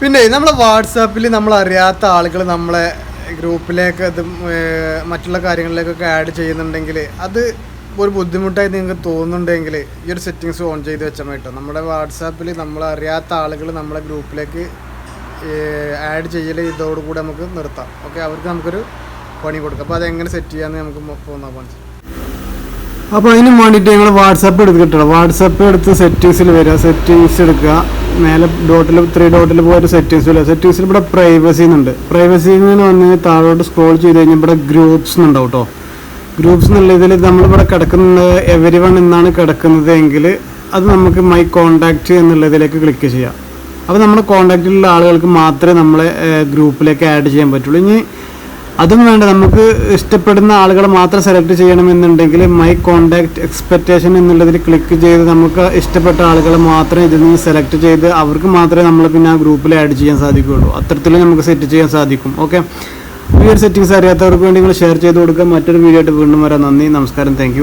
പിന്നെ നമ്മളെ വാട്സാപ്പിൽ നമ്മൾ അറിയാത്ത ആളുകൾ നമ്മളെ ഗ്രൂപ്പിലേക്ക് അത് മറ്റുള്ള കാര്യങ്ങളിലേക്കൊക്കെ ആഡ് ചെയ്യുന്നുണ്ടെങ്കിൽ അത് ഒരു ബുദ്ധിമുട്ടായി നിങ്ങൾക്ക് തോന്നുന്നുണ്ടെങ്കിൽ ഈ ഒരു സെറ്റിങ്സ് ഓൺ ചെയ്ത് വെച്ചാൽ കേട്ടോ നമ്മുടെ വാട്സാപ്പിൽ നമ്മൾ അറിയാത്ത ആളുകൾ നമ്മളെ ഗ്രൂപ്പിലേക്ക് ആഡ് ചെയ്യൽ ഇതോടുകൂടി നമുക്ക് നിർത്താം. ഓക്കെ അവർക്ക് നമുക്കൊരു പണി കൊടുക്കാം. അപ്പോൾ അതെങ്ങനെ സെറ്റ് ചെയ്യാമെന്ന് നമുക്ക് പോകുന്ന പണി അപ്പോൾ അതിന് വേണ്ടിയിട്ട് ഞങ്ങൾ വാട്സാപ്പ് എടുത്ത് കിട്ടണം വാട്സാപ്പ് എടുത്ത് സെറ്റിങ്സിൽ വരിക സെറ്റിങ്സ് എടുക്കുക. മേലെ ഡോട്ടിൽ ത്രീ ഡോട്ടിൽ പോയിട്ട് സെറ്റിങ്സ് വരിക സെറ്റിങ്സിൽ ഇവിടെ പ്രൈവസി എന്നുണ്ട് പ്രൈവസി എന്ന് വന്ന് താഴോട്ട് സ്ക്രോൾ ചെയ്ത് കഴിഞ്ഞാൽ ഇവിടെ ഗ്രൂപ്പ്സ് എന്നുണ്ടാവും കേട്ടോ ഗ്രൂപ്പ്സ് എന്നുള്ള ഇതിൽ നമ്മളിവിടെ കിടക്കുന്നത് എവരി വൺ എന്നാണ് കിടക്കുന്നത് എങ്കിൽ അത് നമുക്ക് മൈ കോണ്ടാക്റ്റ് എന്നുള്ളതിലേക്ക് ക്ലിക്ക് ചെയ്യാം. അപ്പോൾ നമ്മുടെ കോണ്ടാക്റ്റിലുള്ള ആളുകൾക്ക് മാത്രമേ നമ്മളെ ഗ്രൂപ്പിലേക്ക് ആഡ് ചെയ്യാൻ പറ്റുള്ളൂ. ഇനി അതും വേണ്ട. നമുക്ക് ഇഷ്ടപ്പെടുന്ന ആളുകളെ മാത്രം സെലക്ട് ചെയ്യണമെന്നുണ്ടെങ്കിൽ മൈ കോണ്ടാക്ട് എക്സ്പെക്റ്റേഷൻ എന്നുള്ളതിൽ ക്ലിക്ക് ചെയ്ത് നമുക്ക് ഇഷ്ടപ്പെട്ട ആളുകളെ മാത്രം ഇതിൽ നിന്ന് സെലക്ട് ചെയ്ത് അവർക്ക് മാത്രമേ നമ്മൾ പിന്നെ ആ ഗ്രൂപ്പിൽ ആഡ് ചെയ്യാൻ സാധിക്കുകയുള്ളൂ. അത്തരത്തിൽ നമുക്ക് സെറ്റ് ചെയ്യാൻ സാധിക്കും. ഓക്കെ ഈ ഒരു സെറ്റിങ്സ് അറിയാത്തവർക്ക് വേണ്ടി നിങ്ങൾ ഷെയർ ചെയ്ത് കൊടുക്കുക. മറ്റൊരു വീഡിയോ ആയിട്ട് വീണ്ടും വരാം. നന്ദി. നമസ്കാരം. താങ്ക്